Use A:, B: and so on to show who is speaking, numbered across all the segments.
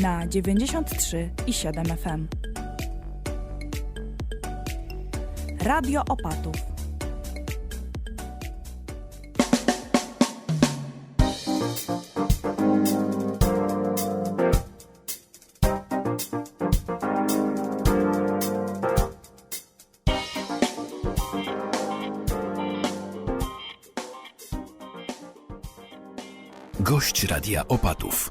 A: na 93 i 7 FM. Radio Opatów.
B: Gość Radia Opatów.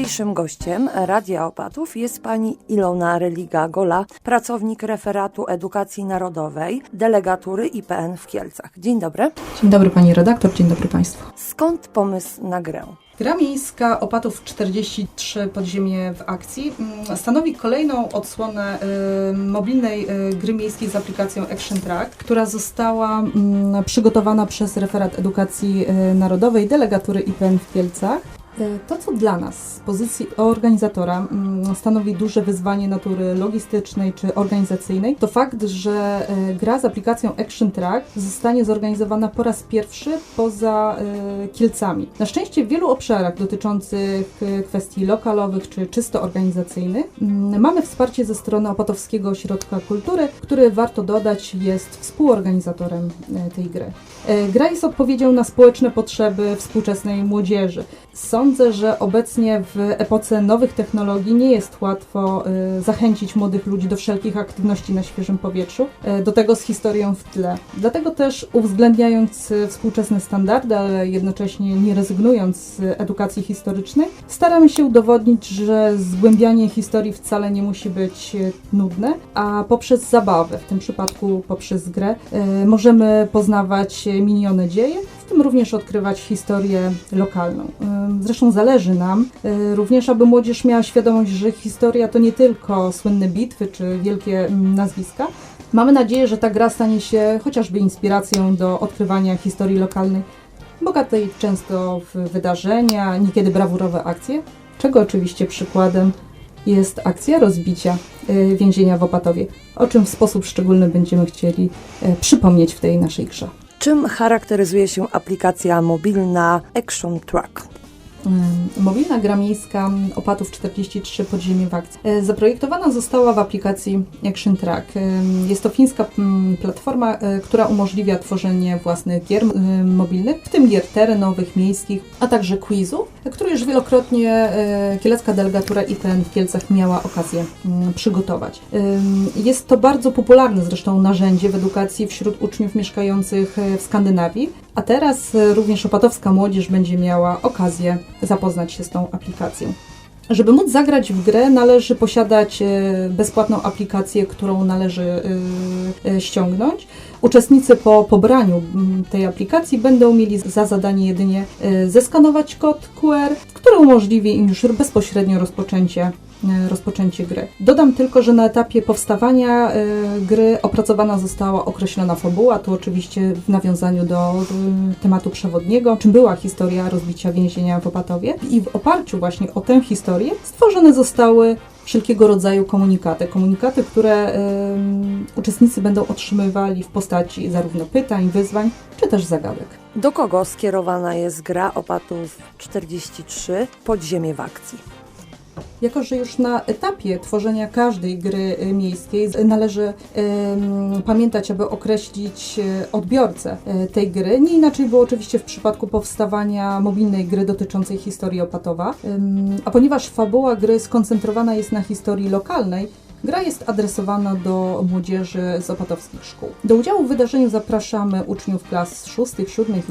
C: Dzisiejszym gościem Radia Opatów jest pani Ilona Religa-Gola, pracownik referatu edukacji narodowej delegatury IPN w Kielcach. Dzień dobry.
D: Dzień dobry pani redaktor, dzień dobry państwu.
C: Skąd pomysł na grę?
D: Gra miejska Opatów 43 Podziemie w akcji mm, stanowi kolejną odsłonę y, mobilnej y, gry miejskiej z aplikacją Action Track, która została mm, przygotowana przez referat edukacji y, narodowej delegatury IPN w Kielcach. Y, To, co dla nas z pozycji organizatora mm, stanowi duże wyzwanie natury logistycznej czy organizacyjnej, to fakt, że y, gra z aplikacją Action Track zostanie zorganizowana po raz pierwszy poza y, Kielcami. Na szczęście w wielu obszarach dotyczących kwestii lokalowych czy czysto organizacyjnych mm, mamy wsparcie ze strony Opatowskiego Ośrodka Kultury, który warto dodać jest współorganizatorem tej gry. E, Gra jest odpowiedzią na społeczne potrzeby współczesnej młodzieży. Sądzę, że obecnie w epoce nowych technologii nie jest łatwo e, zachęcić młodych ludzi do wszelkich aktywności na świeżym powietrzu, e, do tego z historią w tle. Dlatego też uwzględniając e, współczesne standardy, ale jednocześnie nie rezygnując z edukacji historycznej, staramy się udowodnić, że zgłębianie historii wcale nie musi być nudne, a poprzez zabawę, w tym przypadku poprzez grę, możemy poznawać minione dzieje, tym również odkrywać historię lokalną. Zresztą zależy nam y, również, aby młodzież miała świadomość, że historia to nie tylko słynne bitwy czy wielkie mm, nazwiska. Mamy nadzieję, że ta gra stanie się chociażby inspiracją do odkrywania historii lokalnej, bogatej często w wydarzenia, niekiedy brawurowe akcje, czego oczywiście przykładem jest akcja rozbicia y, więzienia w Opatowie, o czym w sposób szczególny będziemy chcieli y, przypomnieć w tej naszej grze.
C: Czym charakteryzuje się aplikacja mobilna Action Track?
D: Ym, Mobilna gra miejska Opatów 43 Podziemie w akcji. E, Zaprojektowana została w aplikacji Action Track. Ym, Jest to fińska mm, platforma, e, która umożliwia tworzenie własnych gier mobilnych, w tym gier terenowych, miejskich, a także quizów, które już wielokrotnie e, kielecka delegatura IPN w Kielcach miała okazję mm, przygotować. Jest to bardzo popularne zresztą narzędzie w edukacji wśród uczniów mieszkających e, w Skandynawii, a teraz e, również opatowska młodzież będzie miała okazję zapoznać się z tą aplikacją. Żeby móc zagrać w grę, należy posiadać e, bezpłatną aplikację, którą należy e, e, ściągnąć. Uczestnicy po pobraniu mm, tej aplikacji będą mieli za zadanie jedynie zeskanować kod QR, który umożliwi im już bezpośrednio rozpoczęcie rozpoczęcie gry. Dodam tylko, że na etapie powstawania e, gry opracowana została określona fabuła, tu oczywiście w nawiązaniu do e, tematu przewodniego, czym była historia rozbicia więzienia w Opatowie i w oparciu właśnie o tę historię stworzone zostały wszelkiego rodzaju komunikaty. Komunikaty, które em, uczestnicy będą otrzymywali w postaci zarówno pytań, wyzwań, czy też zagadek.
C: Do kogo skierowana jest gra Opatów 43 Podziemie w akcji?
D: Jako, że już na etapie tworzenia każdej gry y, miejskiej należy pamiętać, aby określić e, odbiorcę e, tej gry. Nie inaczej było oczywiście w przypadku powstawania mobilnej gry dotyczącej historii Opatowa. A ponieważ fabuła gry skoncentrowana jest na historii lokalnej, Gra jest adresowana do młodzieży z opatowskich szkół. Do udziału w wydarzeniu zapraszamy uczniów klas 6, 7 i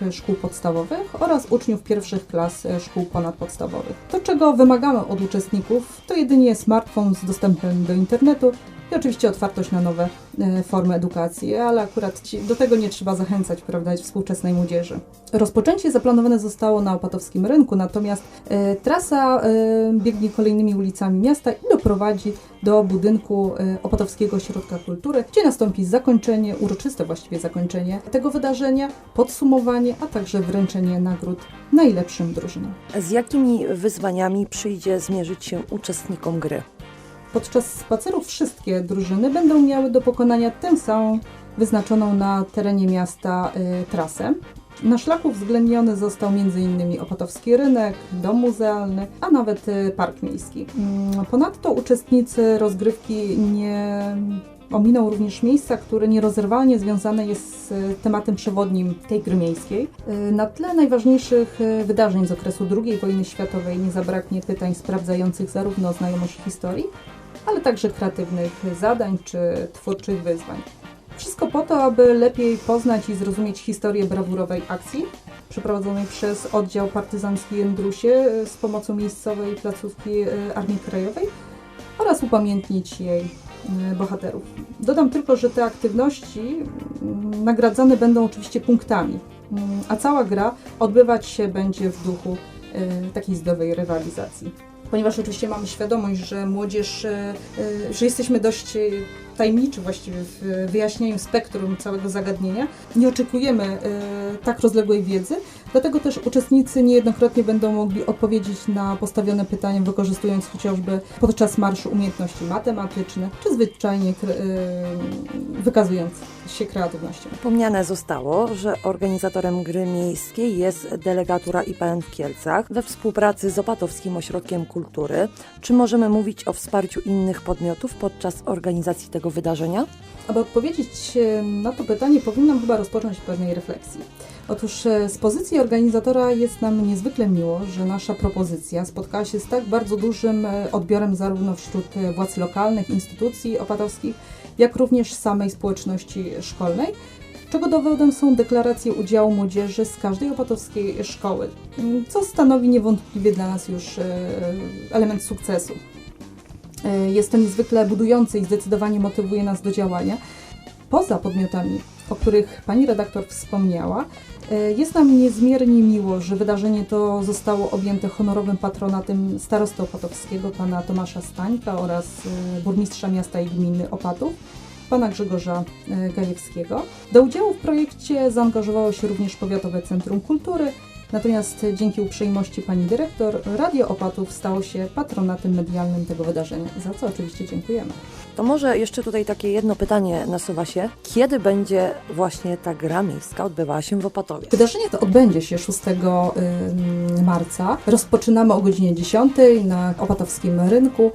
D: 8 szkół podstawowych oraz uczniów pierwszych klas szkół ponadpodstawowych. To, czego wymagamy od uczestników, to jedynie smartfon z dostępem do internetu i oczywiście otwartość na nowe e, formy edukacji, ale akurat ci, do tego nie trzeba zachęcać, prawda, współczesnej młodzieży. Rozpoczęcie zaplanowane zostało na Opatowskim Rynku, natomiast e, trasa e, biegnie kolejnymi ulicami miasta i doprowadzi do budynku e, Opatowskiego Ośrodka Kultury, gdzie nastąpi zakończenie, uroczyste właściwie zakończenie tego wydarzenia, podsumowanie, a także wręczenie nagród najlepszym drużynom.
C: Z jakimi wyzwaniami przyjdzie zmierzyć się uczestnikom gry?
D: Podczas spacerów wszystkie drużyny będą miały do pokonania tę samą wyznaczoną na terenie miasta y, trasę. Na szlaku uwzględniony został m.in. Opatowski Rynek, Dom Muzealny, a nawet y, Park Miejski. Mm, Ponadto uczestnicy rozgrywki nie ominą również miejsca, które nierozerwalnie związane jest z y, tematem przewodnim tej gry miejskiej. Y, Na tle najważniejszych wydarzeń z okresu II wojny światowej nie zabraknie pytań sprawdzających zarówno znajomość historii, ale także kreatywnych zadań czy twórczych wyzwań. Wszystko po to, aby lepiej poznać i zrozumieć historię brawurowej akcji przeprowadzonej przez oddział partyzancki Jędrusie z pomocą miejscowej placówki y, Armii Krajowej oraz upamiętnić jej y, bohaterów. Dodam tylko, że te aktywności mm, nagradzane będą oczywiście punktami, mm, a cała gra odbywać się będzie w duchu y, takiej zdrowej rywalizacji ponieważ oczywiście mamy świadomość, że młodzież, e, e, że jesteśmy dość e, tajemniczy właściwie w wyjaśnieniu spektrum całego zagadnienia. Nie oczekujemy tak rozległej wiedzy, dlatego też uczestnicy niejednokrotnie będą mogli odpowiedzieć na postawione pytania, wykorzystując chociażby podczas marszu umiejętności matematyczne, czy zwyczajnie wykazując się kreatywnością.
C: Wspomniane zostało, że organizatorem gry miejskiej jest delegatura IPN w Kielcach we współpracy z Opatowskim Ośrodkiem Kultury. Czy możemy mówić o wsparciu innych podmiotów podczas organizacji tego wydarzenia?
D: Aby odpowiedzieć e, na to pytanie, powinnam chyba rozpocząć pewnej refleksji. Otóż e, z pozycji organizatora jest nam niezwykle miło, że nasza propozycja spotkała się z tak bardzo dużym e, odbiorem zarówno wśród władz lokalnych, instytucji opatowskich, jak również samej społeczności szkolnej, czego dowodem są deklaracje udziału młodzieży z każdej opatowskiej szkoły, co stanowi niewątpliwie dla nas już e, element sukcesu. E, Jest to niezwykle budujące i zdecydowanie motywuje nas do działania. Poza podmiotami, o których pani redaktor wspomniała, jest nam niezmiernie miło, że wydarzenie to zostało objęte honorowym patronatem starosty opatowskiego, pana Tomasza Stańka oraz e, burmistrza miasta i gminy Opatów, pana Grzegorza e, Gajewskiego. Do udziału w projekcie zaangażowało się również Powiatowe Centrum Kultury, Natomiast dzięki uprzejmości pani dyrektor, Radio Opatów stało się patronatem medialnym tego wydarzenia, za co oczywiście dziękujemy.
C: To może jeszcze tutaj takie jedno pytanie nasuwa się. Kiedy będzie właśnie ta gra miejska odbywała się w Opatowie?
D: Wydarzenie to odbędzie się 6 ym, marca. Rozpoczynamy o godzinie 10 na Opatowskim Rynku.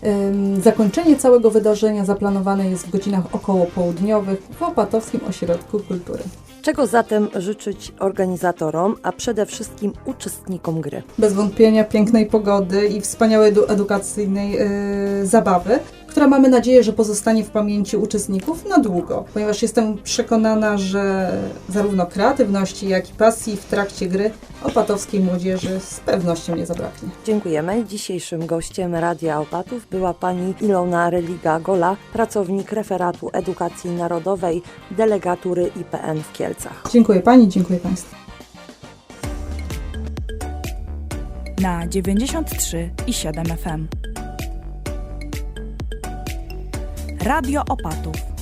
D: Zakończenie całego wydarzenia zaplanowane jest w godzinach około południowych w Opatowskim Ośrodku Kultury.
C: Czego zatem życzyć organizatorom, a przede wszystkim uczestnikom gry?
D: Bez wątpienia pięknej pogody i wspaniałej edu- edukacyjnej yy, zabawy, która mamy nadzieję, że pozostanie w pamięci uczestników na długo, ponieważ jestem przekonana, że zarówno kreatywności, jak i pasji w trakcie gry opatowskiej młodzieży z pewnością nie zabraknie.
C: Dziękujemy. Dzisiejszym gościem Radia Opatów była pani Ilona Religa-Gola, pracownik referatu edukacji narodowej delegatury IPN w Kielcach.
D: Dziękuję Pani, dziękuję Państwu.
A: Na 93 i 7 FM. Radio Opatów.